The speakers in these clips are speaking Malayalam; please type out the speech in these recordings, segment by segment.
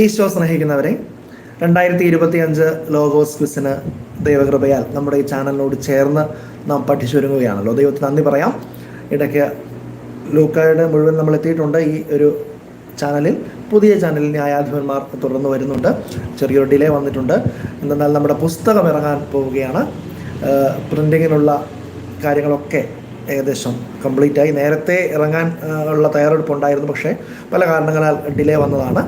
ഈശോ സ്നേഹിക്കുന്നവരെ രണ്ടായിരത്തി ഇരുപത്തി അഞ്ച് ലോഗോസ് ക്വിസിന് ദൈവകൃപയാൽ നമ്മുടെ ഈ ചാനലിനോട് ചേർന്ന് നാം പഠിച്ചൊരുങ്ങുകയാണല്ലോ ദൈവത്തിന് നന്ദി പറയാം. ഇടയ്ക്ക് ലൂക്കായുടെ മുഴുവൻ നമ്മൾ എത്തിയിട്ടുണ്ട് ഈ ഒരു ചാനലിൽ. പുതിയ ചാനലിൽ ന്യായാധിപന്മാർ തുടർന്ന് വരുന്നുണ്ട്. ചെറിയൊരു ഡിലേ വന്നിട്ടുണ്ട്. എന്തെന്നാൽ നമ്മുടെ പുസ്തകം ഇറങ്ങാൻ പോവുകയാണ്. പ്രിന്റിങ്ങിനുള്ള കാര്യങ്ങളൊക്കെ ഏകദേശം കംപ്ലീറ്റ് ആയി നേരത്തെ ഇറങ്ങാൻ ഉള്ള തയ്യാറെടുപ്പുണ്ടായിരുന്നു പക്ഷേ പല കാരണങ്ങളാൽ ഡിലേ വന്നതാണ്.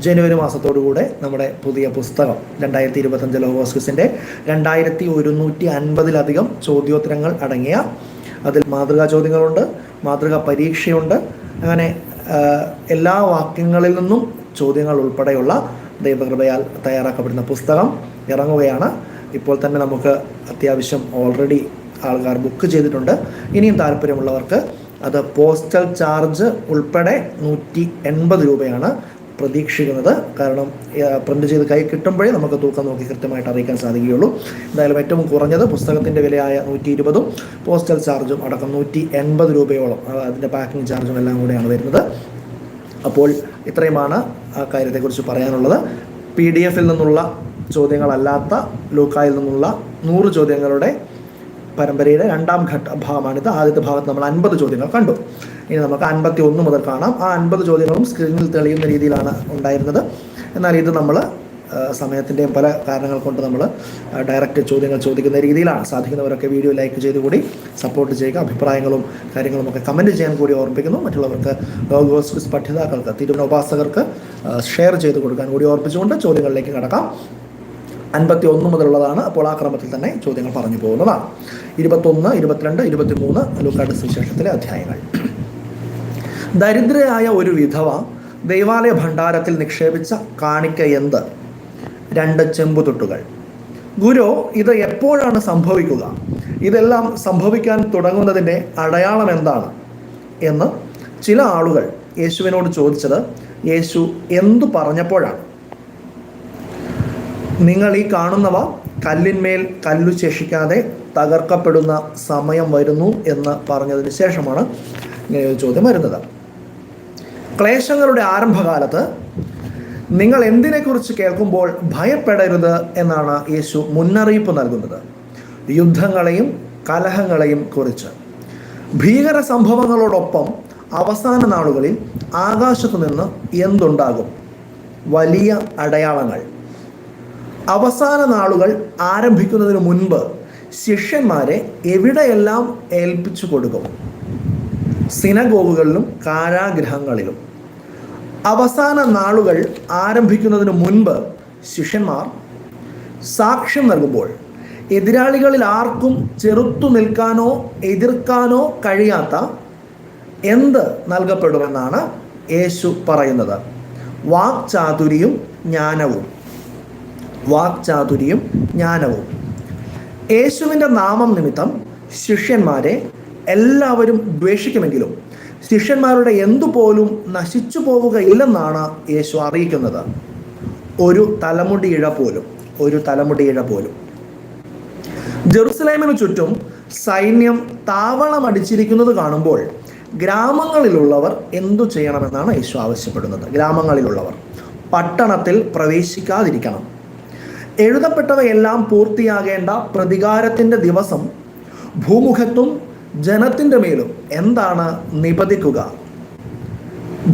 ജനുവരി മാസത്തോടുകൂടെ നമ്മുടെ പുതിയ പുസ്തകം രണ്ടായിരത്തി ഇരുപത്തഞ്ച് ലോഗോസ്കിസിന്റെ രണ്ടായിരത്തി ഒരുന്നൂറ്റി അൻപതിലധികം ചോദ്യോത്തരങ്ങൾ അടങ്ങിയ അതിൽ മാതൃകാ ചോദ്യങ്ങളുണ്ട് മാതൃകാ പരീക്ഷയുണ്ട്. അങ്ങനെ എല്ലാ വാക്യങ്ങളിൽ നിന്നും ചോദ്യങ്ങൾ ഉൾപ്പെടെയുള്ള ദൈവകൃപയാൽ തയ്യാറാക്കപ്പെടുന്ന പുസ്തകം ഇറങ്ങുകയാണ്. ഇപ്പോൾ തന്നെ നമുക്ക് അത്യാവശ്യം ഓൾറെഡി ആൾക്കാർ ബുക്ക് ചെയ്തിട്ടുണ്ട്. ഇനിയും താല്പര്യമുള്ളവർക്ക് അത് പോസ്റ്റൽ ചാർജ് ഉൾപ്പെടെ നൂറ്റി എൺപത് രൂപയാണ് പ്രതീക്ഷിക്കുന്നത്. കാരണം പ്രിന്റ് ചെയ്ത് കൈ കിട്ടുമ്പോഴേ നമുക്ക് തൂക്കം നോക്കി കൃത്യമായിട്ട് അറിയിക്കാൻ സാധിക്കുകയുള്ളൂ. എന്തായാലും ഏറ്റവും കുറഞ്ഞത് പുസ്തകത്തിന്റെ വിലയായ നൂറ്റി ഇരുപതും പോസ്റ്റൽ ചാർജും അടക്കം നൂറ്റി എൺപത് രൂപയോളം അതിന്റെ പാക്കിംഗ് ചാർജും എല്ലാം കൂടെയാണ് വരുന്നത്. അപ്പോൾ ഇത്രയുമാണ് ആ കാര്യത്തെക്കുറിച്ച് പറയാനുള്ളത്. പി ഡി എഫിൽ നിന്നുള്ള ചോദ്യങ്ങളല്ലാത്ത ലൂക്കായിൽ നിന്നുള്ള നൂറ് ചോദ്യങ്ങളുടെ പരമ്പരയുടെ രണ്ടാം ഘട്ട ഭാഗമാണിത്. ആദ്യത്തെ ഭാഗത്ത് നമ്മൾ അൻപത് ചോദ്യങ്ങൾ കണ്ടു. ഇനി നമുക്ക് അൻപത്തി ഒന്ന് മുതൽ കാണാം. ആ അൻപത് ചോദ്യങ്ങളും സ്ക്രീനിൽ തെളിയുന്ന രീതിയിലാണ് ഉണ്ടായിരുന്നത്. എന്നാൽ ഇത് നമ്മൾ സമയത്തിന്റെയും പല കാരണങ്ങൾ കൊണ്ട് നമ്മൾ ഡയറക്റ്റ് ചോദ്യങ്ങൾ ചോദിക്കുന്ന രീതിയിലാണ്. സാധിക്കുന്നവരൊക്കെ വീഡിയോ ലൈക്ക് ചെയ്ത് കൂടി സപ്പോർട്ട് ചെയ്യുക അഭിപ്രായങ്ങളും കാര്യങ്ങളും ഒക്കെ കമന്റ് ചെയ്യാൻ കൂടി ഓർമ്മിപ്പിക്കുന്നു മറ്റുള്ളവർക്ക് ക്വിസ് പഠിതാക്കൾക്ക് തിരുവന ഉപാസകർക്ക് ഷെയർ ചെയ്ത് കൊടുക്കാൻ കൂടി ഓർപ്പിച്ചുകൊണ്ട് ചോദ്യങ്ങളിലേക്ക് കടക്കാം. അൻപത്തി ഒന്ന് മുതലുള്ളതാണ്. അപ്പോൾ ആ ക്രമത്തിൽ തന്നെ ചോദ്യങ്ങൾ പറഞ്ഞു പോകുന്നതാണ്. ഇരുപത്തൊന്ന് ഇരുപത്തിരണ്ട് ഇരുപത്തിമൂന്ന് ലൂക്കാട് സുവിശേഷത്തിലെ അധ്യായങ്ങൾ. ദരിദ്രയായ ഒരു വിധവ ദൈവാലയ ഭണ്ഡാരത്തിൽ നിക്ഷേപിച്ച കാണിക്ക എന്ത്? രണ്ട് ചെമ്പുതൊട്ടുകൾ ഗുരു ഇത് എപ്പോഴാണ് സംഭവിക്കുക? ഇതെല്ലാം സംഭവിക്കാൻ തുടങ്ങുന്നതിന്റെ അടയാളം എന്താണ്? എന്ന് ചില ആളുകൾ യേശുവിനോട് ചോദിച്ചത് യേശു എന്തു പറഞ്ഞപ്പോഴാണ്? നിങ്ങൾ ഈ കാണുന്നവ കല്ലിന്മേൽ കല്ലു ശേഷിക്കാതെ തകർക്കപ്പെടുന്ന സമയം വരുന്നു എന്ന് പറഞ്ഞതിന് ശേഷമാണ് ഇങ്ങനെ ഒരു ചോദ്യം വരുന്നത്. ക്ലേശങ്ങളുടെ ആരംഭകാലത്ത് നിങ്ങൾ എന്തിനെക്കുറിച്ച് കേൾക്കുമ്പോൾ ഭയപ്പെടരുത് എന്നാണ് യേശു മുന്നറിയിപ്പ് നൽകുന്നത്. യുദ്ധങ്ങളെയും കലഹങ്ങളെയും കുറിച്ച്. ഭീകര സംഭവങ്ങളോടൊപ്പം അവസാന നാളുകളിൽ ആകാശത്തു നിന്ന് എന്തുണ്ടാകും? വലിയ അടയാളങ്ങൾ. അവസാന നാളുകൾ ആരംഭിക്കുന്നതിന് മുൻപ് ശിഷ്യന്മാരെ എവിടെയെല്ലാം ഏൽപ്പിച്ചു കൊടുക്കും? സിനഗോഗുകളിലും കാരാഗ്രഹങ്ങളിലും അവസാന നാളുകൾ ആരംഭിക്കുന്നതിന് മുൻപ് ശിഷ്യന്മാർ സാക്ഷ്യം നൽകുമ്പോൾ എതിരാളികളിൽ ആർക്കും ചെറുത്തു നിൽക്കാനോ എതിർക്കാനോ കഴിയാത്ത എന്ത് നൽകപ്പെടുമെന്നാണ് യേശു പറയുന്നത്? വാക്ചാതുരിയും ജ്ഞാനവും. വാക്ചാതുരിയും ജ്ഞാനവും. യേശുവിന്റെ നാമം നിമിത്തം ശിഷ്യന്മാരെ എല്ലാവരും ദ്വേഷിക്കുമെങ്കിലും ശിഷ്യന്മാരുടെ എന്തുപോലും നശിച്ചു പോവുകയില്ലെന്നാണ് യേശു അറിയിക്കുന്നത്. ഒരു തലമുടിയിഴ പോലും ഒരു തലമുടിയിഴ പോലും. ജെറുസലേമിന് ചുറ്റും സൈന്യം താവളം അടിച്ചിരിക്കുന്നത് കാണുമ്പോൾ ഗ്രാമങ്ങളിലുള്ളവർ എന്തു ചെയ്യണമെന്നാണ് യേശു ആവശ്യപ്പെടുന്നത്? ഗ്രാമങ്ങളിലുള്ളവർ. പട്ടണത്തിൽ പ്രവേശിക്കാതിരിക്കണം. എഴുതപ്പെട്ടവയെല്ലാം പൂർത്തിയാകേണ്ട പ്രതികാരത്തിന്റെ ദിവസം ഭൂമുഖത്തും ജനത്തിന്റെ മേലും എന്താണ് നിപതിക്കുക?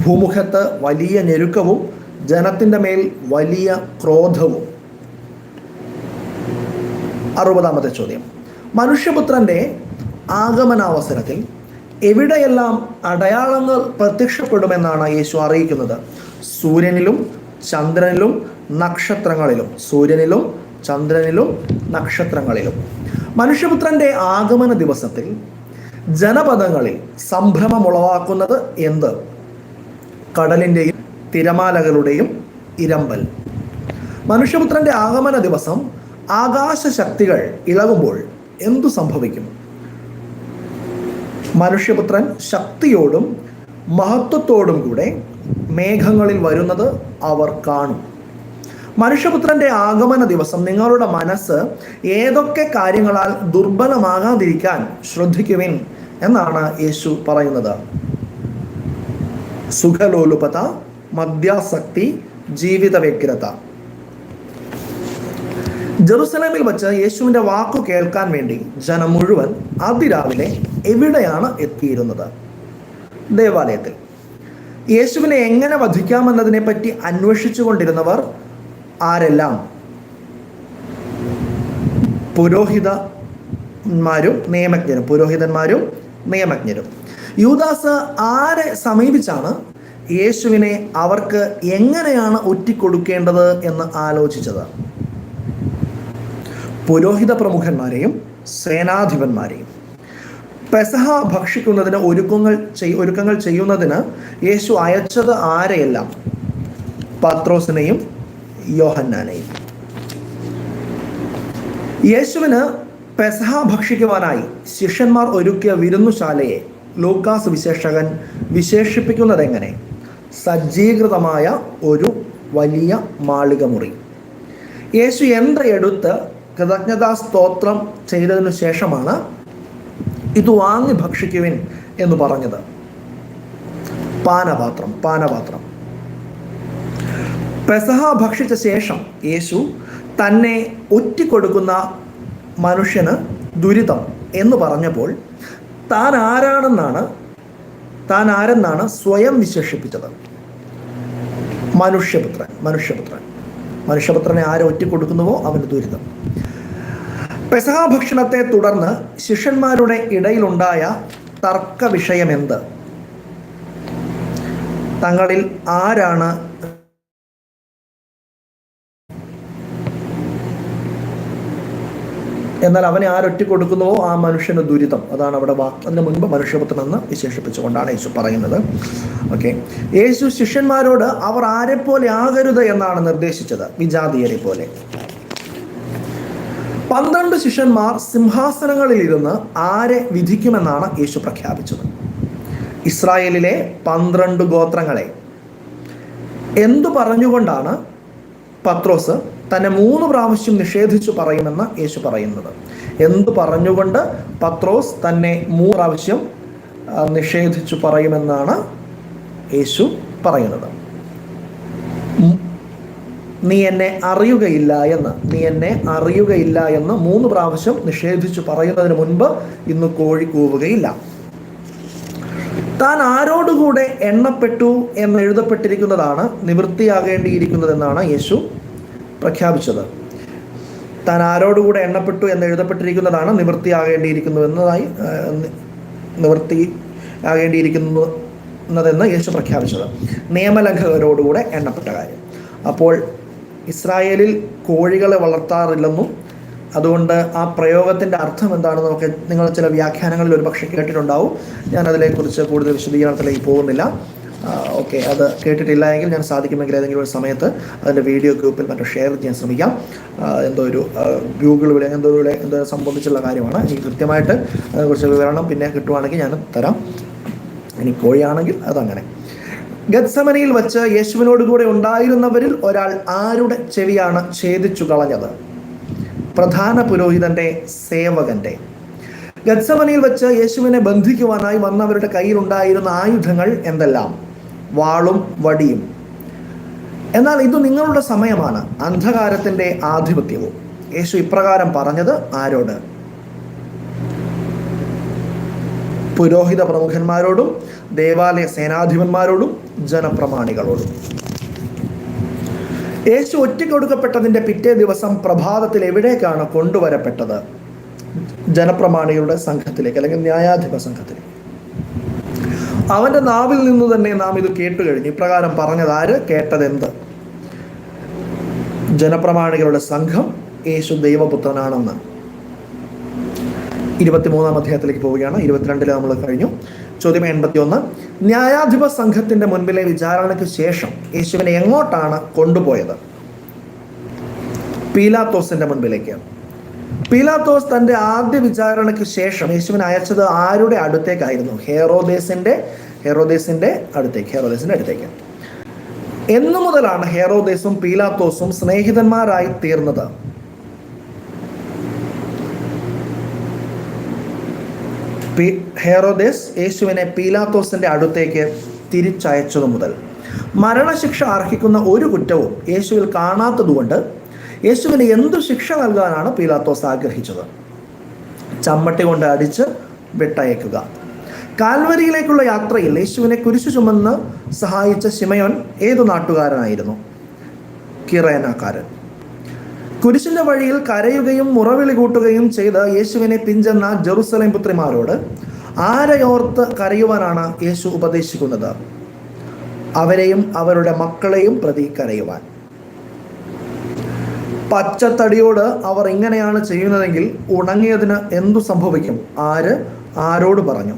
ഭൂമുഖത്ത് വലിയ ഞെരുക്കവും ജനത്തിന്റെ മേൽ വലിയ ക്രോധവും. അറുപതാമത്തെ ചോദ്യം. മനുഷ്യപുത്രന്റെ ആഗമനാവസരത്തിൽ എവിടെയെല്ലാം അടയാളങ്ങൾ പ്രത്യക്ഷപ്പെടുമെന്നാണ് യേശു അറിയിക്കുന്നത്? സൂര്യനിലും ചന്ദ്രനിലും നക്ഷത്രങ്ങളിലും സൂര്യനിലും ചന്ദ്രനിലും നക്ഷത്രങ്ങളിലും. മനുഷ്യപുത്രന്റെ ആഗമന ദിവസത്തിൽ ജനപദങ്ങളിൽ സംഭ്രമം ഉളവാക്കുന്നത് എന്ത്? കടലിന്റെയും തിരമാലകളുടെയും ഇരമ്പൽ. മനുഷ്യപുത്രന്റെ ആഗമന ദിവസം ആകാശ ശക്തികൾ ഇളകുമ്പോൾ എന്തു സംഭവിക്കും? മനുഷ്യപുത്രൻ ശക്തിയോടും മഹത്വത്തോടും കൂടെ മേഘങ്ങളിൽ വരുന്നത് അവർ കാണും. മനുഷ്യപുത്രന്റെ ആഗമന ദിവസം നിങ്ങളുടെ മനസ്സ് ഏതൊക്കെ കാര്യങ്ങളാൽ ദുർബലമാകാതിരിക്കാൻ ശ്രദ്ധിക്കുവിൻ എന്നാണ് യേശു പറയുന്നത്. സുഖലോലുപത മദ്യാസക്തി ജീവിത വ്യഗ്രത ജെറുസലേമിൽ വച്ച് യേശുവിന്റെ വാക്കു കേൾക്കാൻ വേണ്ടി ജനം മുഴുവൻ അതിരാവിലെ എവിടെയാണ് എത്തിയിരുന്നത്? ദേവാലയത്തിൽ. യേശുവിനെ എങ്ങനെ വധിക്കാമെന്നതിനെ പറ്റി അന്വേഷിച്ചു കൊണ്ടിരുന്നവർ ആരെല്ലാം പുരോഹിതന്മാരും നിയമജ്ഞരും പുരോഹിതന്മാരും നിയമജ്ഞരും. യൂദാസ് ആരെ സമീപിച്ചാണ് യേശുവിനെ അവർക്ക് എങ്ങനെയാണ് ഒറ്റിക്കൊടുക്കേണ്ടത് എന്ന് ആലോചിച്ചത്? പുരോഹിത പ്രമുഖന്മാരെയും സേനാധിപന്മാരെയും. പെസഹ ഭക്ഷിക്കുന്നതിന് ഒരുക്കങ്ങൾ ചെയ് ഒരുക്കങ്ങൾ ചെയ്യുന്നതിന് യേശു അയച്ചത് ആരെയെല്ലാം? പത്രോസിനെയും യോഹന്നാനെയും. യേശുവിന് പെസഹ ഭക്ഷിക്കുവാനായി ശിഷ്യന്മാർ ഒരുക്കിയ വിരുന്നുശാലയെ ലൂക്കാസ് വിശേഷകൻ വിശേഷിപ്പിക്കുന്നത് എങ്ങനെ? സജ്ജീകൃതമായ ഒരു വലിയ മാളിക മുറി യേശു എടുത്ത് കൃതജ്ഞതാ സ്തോത്രം ചെയ്തതിനു ശേഷമാണ് ഇത് വാങ്ങി ഭക്ഷിക്കുവിൻ എന്ന് പറഞ്ഞത്? പാനപാത്രം പാനപാത്രം. പെസഹ ഭക്ഷിച്ച ശേഷം യേശു തന്നെ ഒറ്റിക്കൊടുക്കുന്ന മനുഷ്യന് ദുരിതം എന്ന് പറഞ്ഞപ്പോൾ താൻ ആരാണെന്നാണ് താൻ ആരെന്നാണ് സ്വയം വിശേഷിപ്പിച്ചത്? മനുഷ്യപുത്രൻ മനുഷ്യപുത്രൻ. മനുഷ്യപുത്രനെ ആരെ ഒറ്റിക്കൊടുക്കുന്നുവോ? അവന് ദുരിതം. പെസഹ ഭക്ഷണത്തെ തുടർന്ന് ശിഷ്യന്മാരുടെ ഇടയിലുണ്ടായ തർക്ക വിഷയമെന്ത് തങ്ങളിൽ ആരാണ് എന്നാൽ അവനെ ആരൊറ്റി കൊടുക്കുന്നുവോ ആ മനുഷ്യന് ദുരിതം. അതാണ് അവിടെ വാ അതിന് മുൻപ് മനുഷ്യപുത്രൻ എന്ന് വിശേഷിപ്പിച്ചുകൊണ്ടാണ് യേശു പറയുന്നത്. ഓക്കെ യേശു ശിഷ്യന്മാരോട് അവർ ആരെപ്പോലെ ആകരുത് എന്നാണ് നിർദ്ദേശിച്ചത്. വിജാതീയരെ പോലെ. പന്ത്രണ്ട് ശിഷ്യന്മാർ സിംഹാസനങ്ങളിൽ ഇരുന്ന് ആരെ വിധിക്കുമെന്നാണ് യേശു പ്രഖ്യാപിച്ചത്. ഇസ്രായേലിലെ പന്ത്രണ്ട് ഗോത്രങ്ങളെ. എന്തു പറഞ്ഞുകൊണ്ടാണ് പത്രോസ് തന്നെ മൂന്ന് പ്രാവശ്യം നിഷേധിച്ചു പറയുമെന്ന് യേശു പറയുന്നത്. എന്തു പറഞ്ഞുകൊണ്ട് പത്രോസ് തന്നെ മൂന്ന് പ്രാവശ്യം നിഷേധിച്ചു പറയുമെന്നാണ് യേശു പറയുന്നത്. നീ എന്നെ അറിയുകയില്ല എന്ന് നീ എന്നെ അറിയുകയില്ല എന്ന് മൂന്ന് പ്രാവശ്യം നിഷേധിച്ചു പറയുന്നതിന് മുൻപ് ഇന്ന് കോഴി കൂവുകയില്ല. താൻ ആരോടുകൂടെ എണ്ണപ്പെട്ടു എന്ന് എഴുതപ്പെട്ടിരിക്കുന്നതാണ് നിവൃത്തിയാകേണ്ടിയിരിക്കുന്നതെന്നാണ് യേശു പ്രഖ്യാപിച്ചത്. താൻ ആരോടുകൂടെ എണ്ണപ്പെട്ടു എന്ന് എഴുതപ്പെട്ടിരിക്കുന്നതാണ് നിവൃത്തിയാകേണ്ടിയിരിക്കുന്നു എന്നതായി നിവൃത്തി ആകേണ്ടിയിരിക്കുന്നു എന്നതെന്ന് യേശു പ്രഖ്യാപിച്ചത്. നിയമലംഘകരോടുകൂടെ എണ്ണപ്പെട്ട കാര്യം. അപ്പോൾ ഇസ്രായേലിൽ കോഴികളെ വളർത്താറില്ലെന്നും അതുകൊണ്ട് ആ പ്രയോഗത്തിന്റെ അർത്ഥം എന്താണെന്ന് നമുക്ക് നിങ്ങൾ ചില വ്യാഖ്യാനങ്ങളിൽ ഒരു പക്ഷേ കേട്ടിട്ടുണ്ടാവും. ഞാൻ അതിനെക്കുറിച്ച് കൂടുതൽ വിശദീകരണത്തിലേക്ക് പോകുന്നില്ല. ഓക്കെ അത് കേട്ടിട്ടില്ല എങ്കിൽ ഞാൻ സാധിക്കുമെങ്കിൽ ഏതെങ്കിലും ഒരു സമയത്ത് അതിന്റെ വീഡിയോ ഗ്രൂപ്പിൽ മറ്റോ ഷെയർ ചെയ്യാൻ ശ്രമിക്കാം. എന്തോ ഒരു ഗൂഗിൾ വിളി എന്തോ വിളി എന്തോ സംബന്ധിച്ചുള്ള കാര്യമാണ്. എനിക്ക് കൃത്യമായിട്ട് അതിനെക്കുറിച്ച് വിവരണം പിന്നെ കിട്ടുവാണെങ്കിൽ ഞാൻ തരാം. ഇനി കോഴിയാണെങ്കിൽ അതങ്ങനെ. ഗത്സമനയിൽ വച്ച് യേശുവിനോട് കൂടെ ഉണ്ടായിരുന്നവരിൽ ഒരാൾ ആരുടെ ചെവിയാണ് ഛേദിച്ചു കളഞ്ഞത്? പ്രധാന പുരോഹിതന്റെ സേവകന്റെ. ഗത്സമനയിൽ വെച്ച് യേശുവിനെ ബന്ധിക്കുവാനായി വന്നവരുടെ കയ്യിലുണ്ടായിരുന്ന ആയുധങ്ങൾ എന്തെല്ലാം? വാളും വടിയും. എന്നാൽ ഇത് നിങ്ങളുടെ സമയമാണ്. അന്ധകാരത്തിന്റെ ആധിപത്യവും. യേശു ഇപ്രകാരം പറഞ്ഞത് ആരോട്? പുരോഹിത പ്രമുഖന്മാരോടും ദേവാലയ സേനാധിപന്മാരോടും ജനപ്രമാണികളോടും. യേശു ഒറ്റക്കൊടുക്കപ്പെട്ടതിന്റെ പിറ്റേ ദിവസം പ്രഭാതത്തിൽ എവിടേക്കാണ് കൊണ്ടുവരപ്പെട്ടത്? ജനപ്രമാണികളുടെ സംഘത്തിലേക്ക് അല്ലെങ്കിൽ ന്യായാധിപ സംഘത്തിലേക്ക്. അവന്റെ നാവിൽ നിന്ന് തന്നെ നാം ഇത് കേട്ടു കഴിഞ്ഞു. ഇപ്രകാരം പറഞ്ഞത് ആര്? കേട്ടതെന്ത്? ജനപ്രമാണികളുടെ സംഘം യേശു ദൈവപുത്രനാണെന്ന്. ഇരുപത്തിമൂന്നാം അധ്യായത്തിലേക്ക് പോവുകയാണ്. ഇരുപത്തിരണ്ടിൽ നമ്മൾ കഴിഞ്ഞു. ചോദ്യം എൺപത്തി ഒന്ന് ന്യായാധിപ സംഘത്തിന്റെ മുൻപിലെ വിചാരണയ്ക്ക് ശേഷം യേശുവിനെ എങ്ങോട്ടാണ് കൊണ്ടുപോയത്? പീലാത്തോസിന്റെ മുൻപിലേക്ക്. പീലാത്തോസ് തന്റെ ആദ്യ വിചാരണയ്ക്ക് ശേഷം യേശുവിനെ അയച്ചത് ആരുടെ അടുത്തേക്കായിരുന്നു? ഹെറോദേസിന്റെ ഹെറോദേസിന്റെ അടുത്തേക്ക് ഹെറോദേസിന്റെ അടുത്തേക്ക്. എന്നു മുതലാണ് ഹെറോദേസും പീലാത്തോസും സ്നേഹിതന്മാരായി തീർന്നത്. ഹെറോദേസ് യേശുവിനെ പീലാത്തോസിന്റെ അടുത്തേക്ക് തിരിച്ചയച്ചതു മുതൽ. മരണശിക്ഷ അർഹിക്കുന്ന ഒരു കുറ്റവും യേശുവിൽ കാണാത്തതുകൊണ്ട് യേശുവിന് എന്ത് ശിക്ഷ നൽകാനാണ് പീലാത്തോസ് ആഗ്രഹിച്ചത്? ചമ്മട്ടി കൊണ്ട് അടിച്ച് വിട്ടയക്കുക. കാൽവരിയിലേക്കുള്ള യാത്രയിൽ യേശുവിനെ കുരിശു ചുമന്ന് സഹായിച്ച ശിമയോൻ ഏതു നാട്ടുകാരനായിരുന്നു? കിറേനക്കാരൻ. കുരിശിന്റെ വഴിയിൽ കരയുകയും മുറവിളി കൂട്ടുകയും ചെയ്ത് യേശുവിനെ പിഞ്ചെന്ന ജെറുസലേം പുത്രിമാരോട് ആരെയോർത്ത് കരയുവാനാണ് യേശു ഉപദേശിക്കുന്നത്? അവരെയും അവരുടെ മക്കളെയും പ്രതി കരയുവാൻ. പച്ചത്തടിയോട് അവർ ഇങ്ങനെയാണ് ചെയ്യുന്നതെങ്കിൽ ഉണങ്ങിയതിന് എന്തു സംഭവിക്കും? ആര്? ആരോട് പറഞ്ഞു?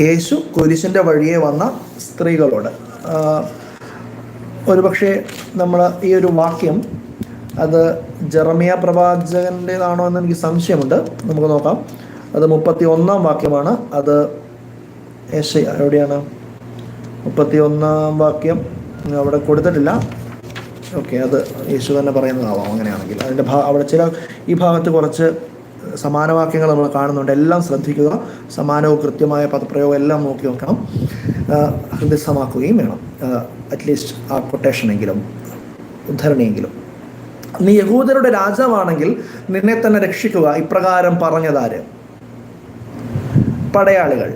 യേശു കുരിശിന്റെ വഴിയെ വന്ന സ്ത്രീകളോട്. ഒരു ഒരുപക്ഷെ നമ്മൾ ഈ ഒരു വാക്യം അത് ജെറമിയ പ്രവാചകന്റെതാണോ എന്ന് എനിക്ക് സംശയമുണ്ട്. നമുക്ക് നോക്കാം. അത് മുപ്പത്തി ഒന്നാം വാക്യമാണ്. അത് യേശ എവിടെയാണ്? മുപ്പത്തി ഒന്നാം വാക്യം അവിടെ കൊടുത്തിട്ടില്ല. ഓക്കെ അത് യേശു തന്നെ പറയുന്നതാവാം അങ്ങനെയാണെങ്കിൽ. അതിന്റെ ഭാ അവിടെ ചില ഈ ഭാഗത്ത് കുറച്ച് സമാനവാക്യങ്ങൾ നമ്മൾ കാണുന്നുണ്ട്. എല്ലാം ശ്രദ്ധിക്കുക സമാനവും കൃത്യമായ പദപ്രയോഗം എല്ലാം നോക്കി നോക്കണം. ഹൃദയസ്ഥമാക്കുകയും വേണം. അറ്റ്ലീസ്റ്റ് ആ കൊട്ടേഷനെങ്കിലും ഉദ്ധരണിയെങ്കിലും. നീ യഹൂദരുടെ രാജാവാണെങ്കിൽ നിന്നെ തന്നെ രക്ഷിക്കുക ഇപ്രകാരം പറഞ്ഞതാര്? പടയാളികൾ.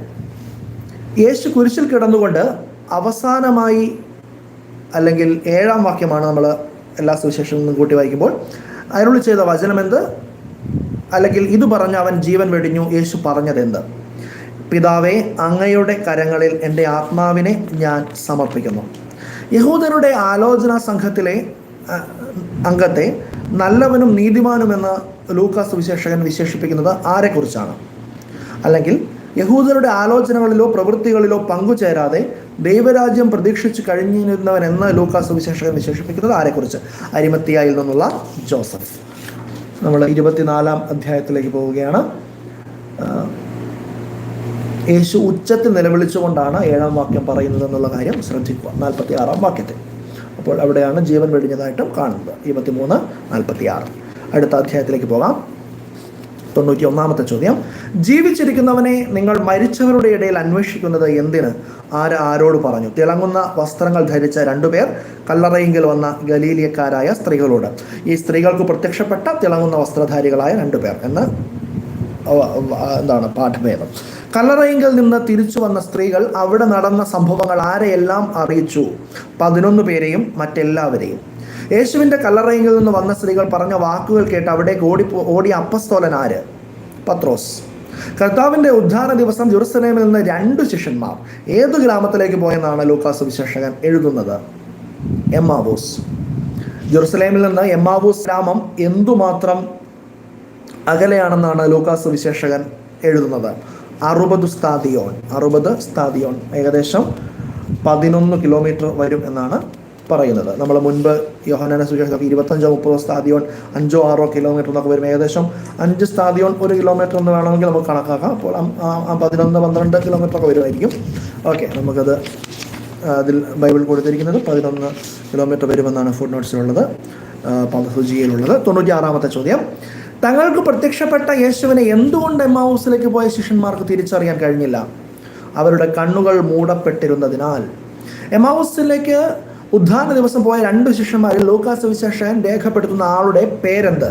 യേശു കുരിശിൽ കിടന്നുകൊണ്ട് അവസാനമായി അല്ലെങ്കിൽ ഏഴാം വാക്യമാണ് നമ്മൾ എല്ലാ സുവിശേഷങ്ങളും കൂട്ടി വായിക്കുമ്പോൾ. അരുളി ചെയ്ത വചനമെന്ത് അല്ലെങ്കിൽ ഇത് പറഞ്ഞ അവൻ ജീവൻ വെടിഞ്ഞു യേശു പറഞ്ഞതെന്ത് പിതാവേ അങ്ങയുടെ കരങ്ങളിൽ എന്റെ ആത്മാവിനെ ഞാൻ സമർപ്പിക്കുന്നു. യഹൂദരുടെ ആലോചനാ സംഘത്തിലെ അംഗത്തെ നല്ലവനും നീതിമാനുമെന്ന് ലൂക്കാസ് വിശേഷകൻ വിശേഷിപ്പിക്കുന്നത് ആരെക്കുറിച്ചാണ്? അല്ലെങ്കിൽ യഹൂദരുടെ ആലോചനകളിലോ പ്രവൃത്തികളിലോ പങ്കുചേരാതെ ദൈവരാജ്യം പ്രതീക്ഷിച്ചു കഴിഞ്ഞിരുന്നവൻ എന്ന ലൂക്കാ സുവിശേഷകൻ വിശേഷിപ്പിക്കുന്നത് ആരെക്കുറിച്ച്? അരിമത്തിയായിൽ നിന്നുള്ള ജോസഫ്. നമ്മൾ ഇരുപത്തിനാലാം അധ്യായത്തിലേക്ക് പോവുകയാണ്. യേശു ഉച്ചത്തിൽ നിലവിളിച്ചുകൊണ്ടാണ് ഏഴാം വാക്യം പറയുന്നത് എന്നുള്ള കാര്യം ശ്രദ്ധിക്കുക. നാൽപ്പത്തി ആറാം വാക്യത്തിൽ. അപ്പോൾ അവിടെയാണ് ജീവൻ വെടിഞ്ഞതായിട്ടും കാണുന്നത്. ഇരുപത്തിമൂന്ന് നാൽപ്പത്തി ആറ് അടുത്ത അധ്യായത്തിലേക്ക് പോകാം. തൊണ്ണൂറ്റി ഒന്നാമത്തെ ചോദ്യം. ജീവിച്ചിരിക്കുന്നവനെ നിങ്ങൾ മരിച്ചവരുടെ ഇടയിൽ അന്വേഷിക്കുന്നത് എന്തിന്? ആര് ആരോട് പറഞ്ഞു? തിളങ്ങുന്ന വസ്ത്രങ്ങൾ ധരിച്ച രണ്ടുപേർ കല്ലറയെങ്കിൽ വന്ന ഗലീലിയക്കാരായ സ്ത്രീകളോട്. ഈ സ്ത്രീകൾക്ക് പ്രത്യക്ഷപ്പെട്ട തിളങ്ങുന്ന വസ്ത്രധാരികളായ രണ്ടുപേർ എന്ന് എന്താണ് പാഠഭേദം. കല്ലറയിങ്കിൽ നിന്ന് തിരിച്ചു വന്ന സ്ത്രീകൾ അവിടെ നടന്ന സംഭവങ്ങൾ ആരെയെല്ലാം അറിയിച്ചു? പതിനൊന്ന് പേരെയും മറ്റെല്ലാവരെയും. യേശുവിന്റെ കല്ലറയിൽ നിന്ന് വന്ന സ്ത്രീകൾ പറഞ്ഞ വാക്കുകൾ കേട്ട് അവിടേക്ക് ഓടി ഓടിയ അപ്പസ്തോലൻ ആര്? പത്രോസ്. കർത്താവിന്റെ ഉദ്ധാന ദിവസം ജെറുസലേമിൽ നിന്ന് രണ്ട് ശിഷ്യന്മാർ. ഏത് ഗ്രാമത്തിലേക്ക് പോയെന്നാണ് ലൂക്കാസ് വിശേഷകൻ എഴുതുന്നത്? എമ്മാവൂസ്. ജെറുസലേമിൽ നിന്ന് എമ്മാവൂസ് ഗ്രാമം എന്തുമാത്രം അകലെയാണെന്നാണ് ലൂക്കാസ് വിശേഷകൻ എഴുതുന്നത്? അറുപത് സ്ഥാദിയോൺ അറുപത് സ്ഥാദിയോൺ ഏകദേശം പതിനൊന്ന് കിലോമീറ്റർ വരും എന്നാണ് പറയുന്നത്. നമ്മൾ മുൻപ് യോഹനാന സുവിശേഷം ഇരുപത്തഞ്ചോ മുപ്പതോ സ്ഥാദിയോൺ അഞ്ചോ ആറോ കിലോമീറ്റർ എന്നൊക്കെ വരും. ഏകദേശം അഞ്ച് സ്ഥാദിയോൺ ഒരു കിലോമീറ്റർ എന്ന് വേണമെങ്കിൽ നമുക്ക് കണക്കാക്കാം. അപ്പോൾ പതിനൊന്ന് പന്ത്രണ്ട് കിലോമീറ്റർ ഒക്കെ വരുമായിരിക്കും. ഓക്കെ നമുക്കത് അതിൽ ബൈബിൾ കൊടുത്തിരിക്കുന്നത് പതിനൊന്ന് കിലോമീറ്റർ വരുമെന്നാണ് ഫുഡ് നോട്ട്സിലുള്ളത് പദസൂചികയിലുള്ളത്. തൊണ്ണൂറ്റി ആറാമത്തെ ചോദ്യം. തങ്ങൾക്ക് പ്രത്യക്ഷപ്പെട്ട യേശുവിനെ എന്തുകൊണ്ട് എമ്മാവൂസിലേക്ക് പോയ ശിഷ്യന്മാർക്ക് തിരിച്ചറിയാൻ കഴിഞ്ഞില്ല? അവരുടെ കണ്ണുകൾ മൂടപ്പെട്ടിരുന്നതിനാൽ. എമാവൂസിലേക്ക് ഉദ്ധാന ദിവസം പോയ രണ്ട് ശിഷ്യന്മാരിൽ ലൂക്കാസ് സുവിശേഷൻ രേഖപ്പെടുത്തുന്ന ആളുടെ പേരെന്ത്?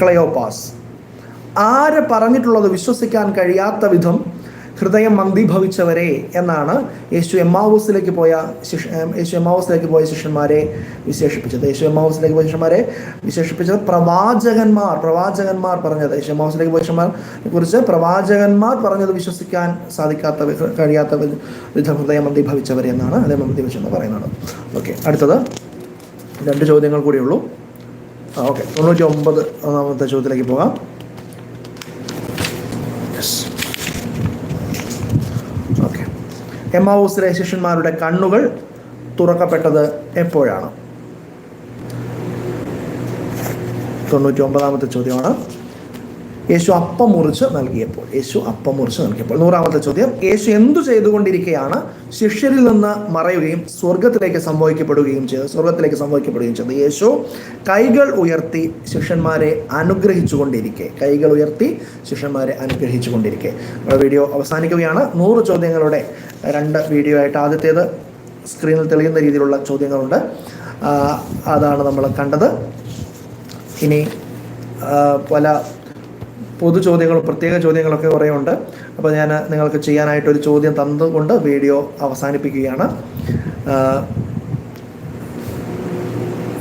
ക്ലയോപാസ്. ആര് പറഞ്ഞിട്ടുള്ളത് വിശ്വസിക്കാൻ കഴിയാത്ത വിധം ഹൃദയം മന്ദീഭവിച്ചവരെ എന്നാണ് യേശു എമ്മാവൂസിലേക്ക് പോയ ശിഷ യേശു എമ്മാവൂസിലേക്ക് പോയ ശിഷ്യന്മാരെ വിശേഷിപ്പിച്ചത്. യേശു എമ്മാവൂസിലേക്ക് പോയ ശിഷ്യന്മാരെ വിശേഷിപ്പിച്ചത് പ്രവാചകന്മാർ പ്രവാചകന്മാർ പറഞ്ഞത്. യേശു എമ്മാവൂസിലേക്ക് പോയ ശിഷ്യന്മാരെ കുറിച്ച് പ്രവാചകന്മാർ പറഞ്ഞത് വിശ്വസിക്കാൻ സാധിക്കാത്ത കഴിയാത്ത വിധ ഹൃദയം മന്ദീഭവിച്ചവരെ എന്നാണ് അതേ മന്ദീഭവിച്ചെന്ന് പറയുന്നത്. ഓക്കെ അടുത്തത്. രണ്ട് ചോദ്യങ്ങൾ കൂടിയുള്ളൂ ഓക്കെ തൊണ്ണൂറ്റി ഒമ്പത് ഒന്നാമത്തെ ചോദ്യത്തിലേക്ക് പോകാം ഓക്കെ എമ്മാവൂസിലെ ശിഷ്യന്മാരുടെ കണ്ണുകൾ തുറക്കപ്പെട്ടത് എപ്പോഴാണ്? തൊണ്ണൂറ്റി ഒമ്പതാമത്തെ ചോദ്യമാണ്. യേശു അപ്പം മുറിച്ച് നൽകിയപ്പോൾ യേശു അപ്പം മുറിച്ച് നൽകിയപ്പോൾ. നൂറാമത്തെ ചോദ്യം യേശു എന്തു ചെയ്തുകൊണ്ടിരിക്കുകയാണ് ശിഷ്യരിൽ നിന്ന് മറയുകയും സ്വർഗത്തിലേക്ക് സംഭവിക്കപ്പെടുകയും ചെയ്തു. സ്വർഗത്തിലേക്ക് സംഭവിക്കപ്പെടുകയും ചെയ്തു. യേശു കൈകൾ ഉയർത്തി ശിഷ്യന്മാരെ അനുഗ്രഹിച്ചുകൊണ്ടിരിക്കെ. കൈകൾ ഉയർത്തി ശിഷ്യന്മാരെ അനുഗ്രഹിച്ചുകൊണ്ടിരിക്കെ. വീഡിയോ അവസാനിക്കുകയാണ്. നൂറ് ചോദ്യങ്ങളുടെ രണ്ട് വീഡിയോ ആയിട്ട് ആദ്യത്തേത് സ്ക്രീനിൽ തെളിയുന്ന രീതിയിലുള്ള ചോദ്യങ്ങളുണ്ട്. അതാണ് നമ്മൾ കണ്ടത്. ഇനി പല പൊതു ചോദ്യങ്ങളും പ്രത്യേക ചോദ്യങ്ങളൊക്കെ കുറേ ഉണ്ട്. അപ്പോൾ ഞാൻ നിങ്ങൾക്ക് ചെയ്യാനായിട്ട് ഒരു ചോദ്യം തന്നുകൊണ്ട് വീഡിയോ അവസാനിപ്പിക്കുകയാണ്.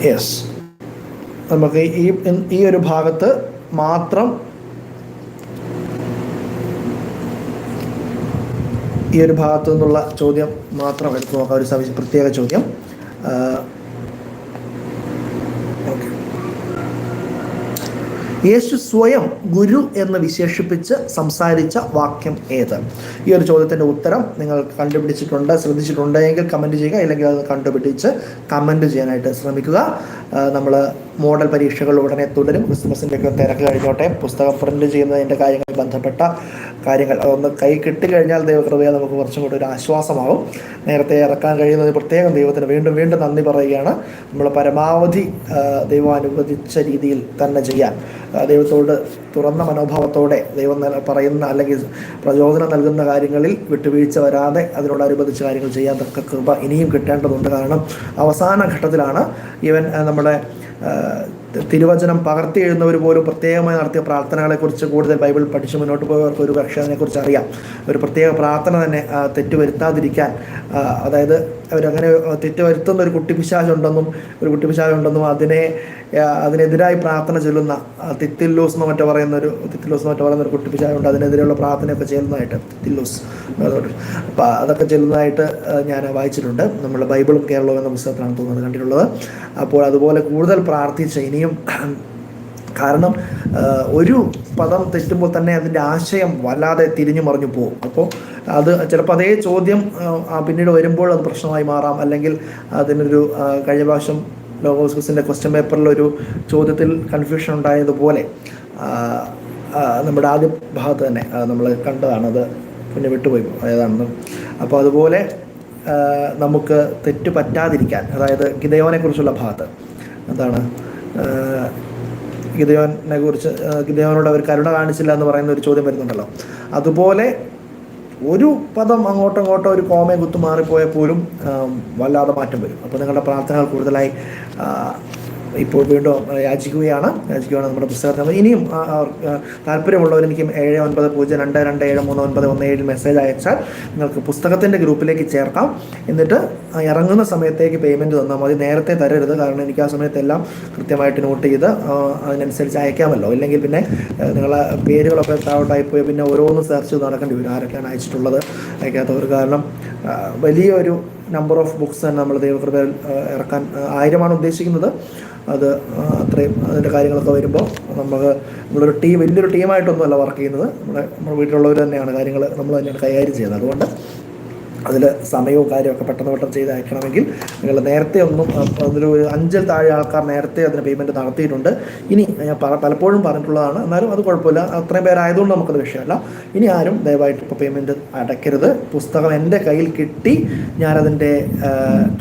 യെസ് നമുക്ക് ഈ ഈ ഒരു ഭാഗത്ത് മാത്രം ഈ ഒരു ഭാഗത്തു നിന്നുള്ള ചോദ്യം മാത്രം എടുത്തു നോക്കാം. ഒരു സവിശ പ്രത്യേക ചോദ്യം. യേശു സ്വയം ഗുരു എന്ന് വിശേഷിപ്പിച്ച് സംസാരിച്ച വാക്യം ഏത്? ഈ ഒരു ചോദ്യത്തിന്റെ ഉത്തരം നിങ്ങൾ കണ്ടുപിടിച്ചിട്ടുണ്ട് ശ്രദ്ധിച്ചിട്ടുണ്ട് എങ്കിൽ കമന്റ് ചെയ്യുക. അല്ലെങ്കിൽ അത് കണ്ടുപിടിച്ച് കമന്റ് ചെയ്യാനായിട്ട് ശ്രമിക്കുക. നമ്മൾ മോഡൽ പരീക്ഷകൾ ഉടനെ തുടരും. ക്രിസ്മസിന്റെയൊക്കെ തിരക്ക് കഴിഞ്ഞോട്ടെ പുസ്തകം പ്രിന്റ് ചെയ്യുന്നതിന്റെ കാര്യങ്ങൾ ബന്ധപ്പെട്ട കാര്യങ്ങൾ. അതൊന്ന് കൈ കിട്ടിക്കഴിഞ്ഞാൽ ദൈവകൃപയെ നമുക്ക് കുറച്ചും കൂടി ഒരു ആശ്വാസമാകും നേരത്തെ ഇറക്കാൻ കഴിയുന്നത് പ്രത്യേകം ദൈവത്തിന് വീണ്ടും വീണ്ടും നന്ദി പറയുകയാണ്. നമ്മൾ പരമാവധി ദൈവം അനുവദിച്ച രീതിയിൽ തന്നെ ചെയ്യാൻ. ദൈവത്തോട് തുറന്ന മനോഭാവത്തോടെ ദൈവം പറയുന്ന അല്ലെങ്കിൽ പ്രചോദനം നൽകുന്ന കാര്യങ്ങളിൽ വിട്ടുവീഴ്ച വരാതെ അതിനോടനുബന്ധിച്ച് കാര്യങ്ങൾ ചെയ്യാൻ തക്ക കൃപ ഇനിയും കിട്ടേണ്ടതുണ്ട്. കാരണം അവസാന ഘട്ടത്തിലാണ് ഇവൻ നമ്മുടെ തിരുവചനം പകർത്തി എഴുതുന്നവർ പോലും പ്രത്യേകമായി നടത്തിയ പ്രാർത്ഥനകളെക്കുറിച്ച് കൂടുതൽ ബൈബിൾ പഠിച്ച് മുന്നോട്ട് പോയവർക്ക് ഒരു പക്ഷേ അതിനെക്കുറിച്ച് അറിയാം. ഒരു പ്രത്യേക പ്രാർത്ഥന തന്നെ തെറ്റ് വരുത്താതിരിക്കാൻ അതായത് അവരങ്ങനെ തെറ്റ് വരുത്തുന്ന ഒരു കുട്ടിപ്പിശാചുണ്ടെന്നും ഒരു കുട്ടിപ്പിശാചുണ്ടെന്നും അതിനെ അതിനെതിരായി പ്രാർത്ഥന ചൊല്ലുന്ന തിത്തില്ലൂസ് എന്ന് മറ്റോ പറയുന്ന ഒരു തിത്തില്ലൂസ് എന്ന് മറ്റോ പറയുന്ന ഒരു കുട്ടിപ്പിശാചുണ്ട് അതിനെതിരെയുള്ള പ്രാർത്ഥനയൊക്കെ ചെയ്യുന്നതായിട്ട് തിത്തില്ലൂസ് അപ്പോൾ അതൊക്കെ ചെല്ലുന്നതായിട്ട് ഞാൻ വായിച്ചിട്ടുണ്ട്. നമ്മൾ ബൈബിളും കേരളവും എന്ന പുസ്തകത്തിലാണ് തോന്നുന്നത് കണ്ടിട്ടുള്ളത്. അപ്പോൾ അതുപോലെ കൂടുതൽ പ്രാർത്ഥിച്ച് ഇനിയും കാരണം ഒരു പദം തെറ്റുമ്പോൾ തന്നെ അതിന്റെ ആശയം വല്ലാതെ തിരിഞ്ഞു മറിഞ്ഞു പോകും. അപ്പോൾ അത് ചിലപ്പോൾ അതേ ചോദ്യം പിന്നീട് വരുമ്പോൾ അത് പ്രശ്നമായി മാറാം. അല്ലെങ്കിൽ അതിനൊരു കഴിഞ്ഞ പ്രാവശ്യം ലോകോസ്കുസിന്റെ ക്വസ്റ്റ്യൻ പേപ്പറിലൊരു ചോദ്യത്തിൽ കൺഫ്യൂഷൻ ഉണ്ടായതുപോലെ നമ്മുടെ ആദ്യ ഭാഗത്ത് തന്നെ നമ്മൾ കണ്ടതാണ് അത് പിന്നെ വിട്ടുപോയി. ഏതാണെന്ന്. അപ്പോൾ അതുപോലെ നമുക്ക് തെറ്റ് പറ്റാതിരിക്കാൻ അതായത് ഗിതയോനെക്കുറിച്ചുള്ള ഭാഗത്ത് എന്താണ് ആ, ഗിതയോനെ കുറിച്ച് ഗിദയോനോട് അവർ കരുണ കാണിച്ചില്ല എന്ന് പറയുന്ന ഒരു ചോദ്യം വരുന്നുണ്ടല്ലോ. അതുപോലെ ഒരു പദം അങ്ങോട്ടോ ഇങ്ങോട്ടോ ഒരു കോമയും കുത്തു മാറിപ്പോയാൽ പോലും വല്ലാതെ മാറ്റം വരും. അപ്പോൾ നിങ്ങളുടെ പ്രാർത്ഥനകൾ കൂടുതലായി ഇപ്പോൾ വീണ്ടും യാചിക്കുകയാണ്. യാചിക്കുകയാണ് നമ്മുടെ പുസ്തകത്തിൽ. ഇനിയും താല്പര്യമുള്ളവർ എനിക്ക് ഏഴ് ഒൻപത് പൂജ്യം രണ്ട് രണ്ട് ഏഴ് മൂന്ന് ഒൻപത് ഒന്ന് ഏഴിൽ മെസ്സേജ് അയച്ചാൽ നിങ്ങൾക്ക് പുസ്തകത്തിന്റെ ഗ്രൂപ്പിലേക്ക് ചേർക്കാം. എന്നിട്ട് ഇറങ്ങുന്ന സമയത്തേക്ക് പേയ്മെന്റ് തന്നാൽ മതി. നേരത്തെ തരരുത്. കാരണം എനിക്ക് ആ സമയത്തെല്ലാം കൃത്യമായിട്ട് നോട്ട് ചെയ്ത് അതിനനുസരിച്ച് അയക്കാമല്ലോ. ഇല്ലെങ്കിൽ പിന്നെ നിങ്ങളെ പേരുകളൊക്കെ താഴോട്ടായി പോയി പിന്നെ ഓരോന്ന് സെർച്ച് ചെയ്ത് നടക്കേണ്ടി വരും. ആരൊക്കെയാണ് അയച്ചിട്ടുള്ളത് അയക്കാത്തവർ. കാരണം വലിയൊരു നമ്പർ ഓഫ് ബുക്സ് തന്നെ നമ്മൾ ദൈവകൃപയിൽ ഇറക്കാൻ ആയിരമാണ് ഉദ്ദേശിക്കുന്നത്. അത് അത്രയും അതിന്റെ കാര്യങ്ങളൊക്കെ വരുമ്പോൾ നമുക്ക് നമ്മളൊരു ടീം വലിയൊരു ടീമായിട്ടൊന്നുമല്ല വർക്ക് ചെയ്യുന്നത്. നമ്മുടെ നമ്മുടെ വീട്ടിലുള്ളവർ തന്നെയാണ് കാര്യങ്ങൾ നമ്മൾ തന്നെയാണ് കൈകാര്യം ചെയ്യുന്നത്. അതുകൊണ്ട് അതിൽ സമയവും കാര്യമൊക്കെ പെട്ടെന്ന് പെട്ടെന്ന് ചെയ്ത് അയക്കണമെങ്കിൽ നിങ്ങൾ നേരത്തെ ഒന്നും അതിലൊരു അഞ്ചിൽ താഴെ ആൾക്കാർ നേരത്തെ അതിന് പേയ്മെന്റ് നടത്തിയിട്ടുണ്ട്. ഇനി ഞാൻ പല പലപ്പോഴും പറഞ്ഞിട്ടുള്ളതാണ്. എന്നാലും അത് കുഴപ്പമില്ല. അത്രയും പേരായതുകൊണ്ട് നമുക്കത് വിഷയമല്ല. ഇനി ആരും ദയവായിട്ട് ഇപ്പോൾ പേയ്മെന്റ് അടയ്ക്കരുത്. പുസ്തകം എന്റെ കയ്യിൽ കിട്ടി. ഞാനതിന്റെ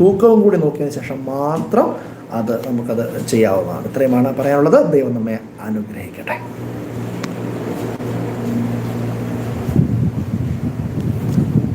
തൂക്കവും കൂടി നോക്കിയതിന് ശേഷം മാത്രം അത് നമുക്കത് ചെയ്യാവുന്നതാണ്. ഇത്രയുമാണ് പറയാനുള്ളത്. ദൈവം നമ്മെ അനുഗ്രഹിക്കട്ടെ.